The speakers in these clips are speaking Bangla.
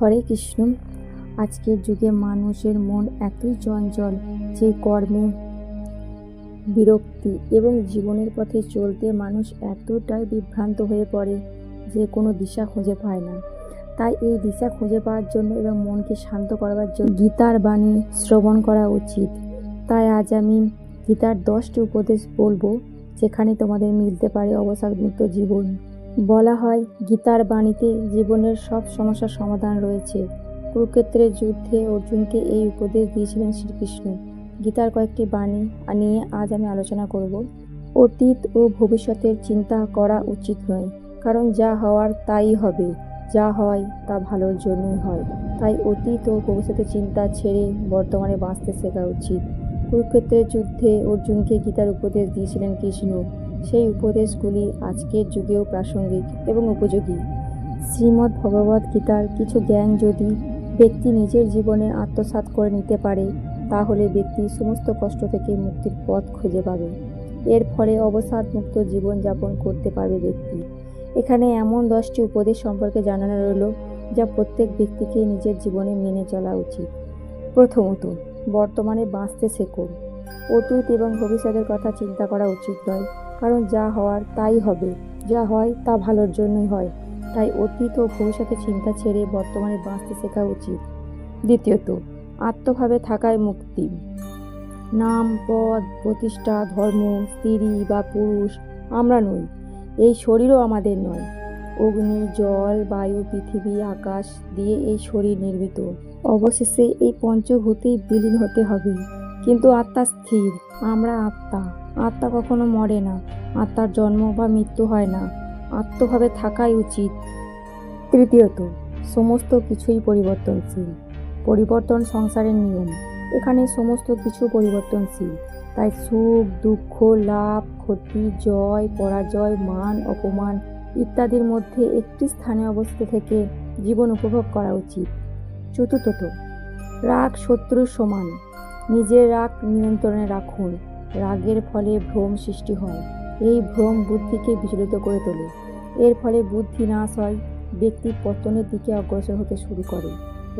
হরে কৃষ্ণ। আজকের যুগে মানুষের মন এতই চঞ্চল যে কর্মে বিরক্তি এবং জীবনের পথে চলতে মানুষ এতটাই বিভ্রান্ত হয়ে পড়ে যে কোনো দিশা খুঁজে পায় না। তাই এই দিশা খুঁজে পাওয়ার জন্য এবং মনকে শান্ত করবার জন্য গীতার বাণী শ্রবণ করা উচিত। তাই আজ আমি গীতার দশটি উপদেশ বলব, যেখানে তোমাদের মিলতে পারে অবসাদমুক্ত জীবন। বলা হয়, গীতার বাণীতে জীবনের সব সমস্যার সমাধান রয়েছে। কুরুক্ষেত্রের যুদ্ধে অর্জুনকে এই উপদেশ দিয়েছিলেন শ্রীকৃষ্ণ। গীতার কয়েকটি বাণী নিয়ে আজ আমি আলোচনা করব। অতীত ও ভবিষ্যতের চিন্তা করা উচিত নয়, কারণ যা হওয়ার তাই হবে। যা হয় তা ভালোর জন্যই হয়। তাই অতীত ও ভবিষ্যতের চিন্তা ছেড়ে বর্তমানে বাঁচতে শেখা উচিত। কুরুক্ষেত্রের যুদ্ধে অর্জুনকে গীতার উপদেশ দিয়েছিলেন কৃষ্ণ। সেই উপদেশগুলি আজকের যুগেও প্রাসঙ্গিক এবং উপযোগী। শ্রীমদ্ ভগবদ গীতার কিছু জ্ঞান যদি ব্যক্তি নিজের জীবনে আত্মসাৎ করে নিতে পারে, তাহলে ব্যক্তি সমস্ত কষ্ট থেকে মুক্তির পথ খুঁজে পাবে। এর ফলে অবসাদ মুক্ত জীবনযাপন করতে পারবে ব্যক্তি। এখানে এমন দশটি উপদেশ সম্পর্কে জানানো রইল, যা প্রত্যেক ব্যক্তিকে নিজের জীবনে মেনে চলা উচিত। প্রথমত বর্তমানে বাঁচতে শেখো। অতীত এবং ভবিষ্যতের কথা চিন্তা করা উচিত নয়। কারণ যা হওয়ার তাই হবে। যা হয় তা ভালোর জন্যই হয়। তাই অতীত ও ভবিষ্যতের চিন্তা ছেড়ে বর্তমানে বাঁচতে শেখা উচিত। দ্বিতীয়ত, আত্মভাবে থাকায় মুক্তি। নাম, পদ, প্রতিষ্ঠা, ধর্ম, স্ত্রী বা পুরুষ আমরা নই। এই শরীরও আমাদের নয়। অগ্নি, জল, বায়ু, পৃথিবী, আকাশ দিয়ে এই শরীর নির্মিত। অবশেষে এই পঞ্চভূতেই বিলীন হতে হবে। কিন্তু আত্মা স্থির, আমরা আত্মা। আত্মা কখনো মরে না, আত্মার জন্ম বা মৃত্যু হয় না। আত্মভাবে থাকাই উচিত। তৃতীয়ত, সমস্ত কিছুই পরিবর্তনশীল। পরিবর্তন সংসারের নিয়ম। এখানে সমস্ত কিছু পরিবর্তনশীল। তাই সুখ, দুঃখ, লাভ, ক্ষতি, জয়, পরাজয়, মান, অপমান ইত্যাদির মধ্যে একটি স্থানে অবস্থিত থেকে জীবন উপভোগ করা উচিত। চতুর্থত, রাগ শত্রুর সমান। নিজের রাগ নিয়ন্ত্রণে রাখুন। রাগের ফলে ভ্রম সৃষ্টি হয়। এই ভ্রম বুদ্ধিকে বিচলিত করে তোলে। এর ফলে বুদ্ধি নাশ হয়, ব্যক্তি পতনের দিকে অগ্রসর হতে শুরু করে।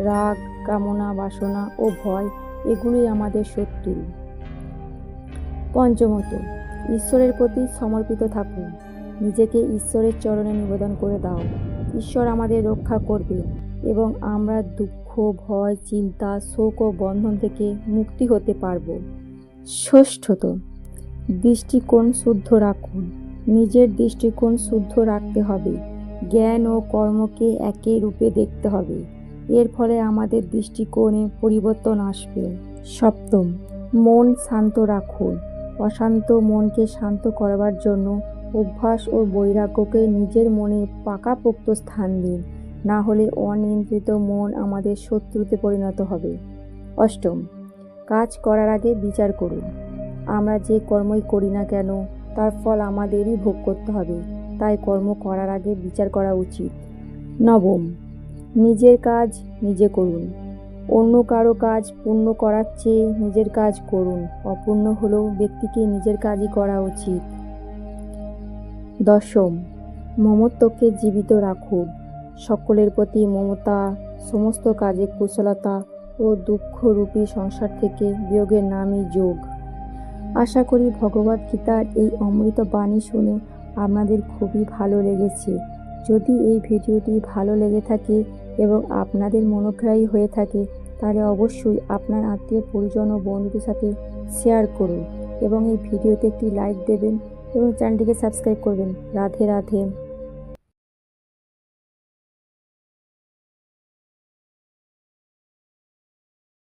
রাগ, কামনা, বাসনা ও ভয়, এগুলোই আমাদের শত্রু। পঞ্চমত, ঈশ্বরের প্রতি সমর্পিত থাকুন নিজেকে ঈশ্বরের চরণে নিবেদন করে দাও। ঈশ্বর আমাদের রক্ষা করবে এবং আমরা দুঃখ, ভয়, চিন্তা, শোক ও বন্ধন থেকে মুক্তি হতে পারব। ষষ্ঠত, দৃষ্টিকোণ শুদ্ধ রাখুন। নিজের দৃষ্টিকোণ শুদ্ধ রাখতে হবে। জ্ঞান ও কর্মকে একই রূপে দেখতে হবে। এর ফলে আমাদের দৃষ্টিকোণে পরিবর্তন আসবে। সপ্তম, মন শান্ত রাখুন। অশান্ত মনকে শান্ত করবার জন্য অভ্যাস ও বৈরাগ্যকে নিজের মনে পাকাপোক্ত স্থান দিন। না হলে অনিয়ন্ত্রিত মন আমাদের শত্রুতে পরিণত হবে। অষ্টম কাজ করার আগে বিচার করুন। আমরা যে কর্মই করি না কেন, তার ফল আমাদেরই ভোগ করতে হবে। তাই কর্ম করার আগে বিচার করা উচিত। নবম, নিজের কাজ নিজে করুন। অন্য কারও কাজ পূর্ণ করার চেয়ে নিজের কাজ করুন। অপূর্ণ হলেও ব্যক্তিকে নিজের কাজই করা উচিত। দশম, মমত্বকে জীবিত রাখুন। সকলের প্রতি মমতা, সমস্ত কাজে কুশলতা ও দুঃখরূপী সংসার থেকে বিয়োগের নামই যোগ। আশা করি ভগবদ গীতার এই অমৃত বাণী শুনে আপনাদের খুবই ভালো লেগেছে। যদি এই ভিডিওটি ভালো লেগে থাকে এবং আপনাদের মনোগ্রাহী হয়ে থাকে, তাহলে অবশ্যই আপনার আত্মীয় পরিজন ও বন্ধুদের সাথে শেয়ার করুন এবং এই ভিডিওতে একটি লাইক দেবেন এবং চ্যানেলটিকে সাবস্ক্রাইব করবেন। রাধে রাধে।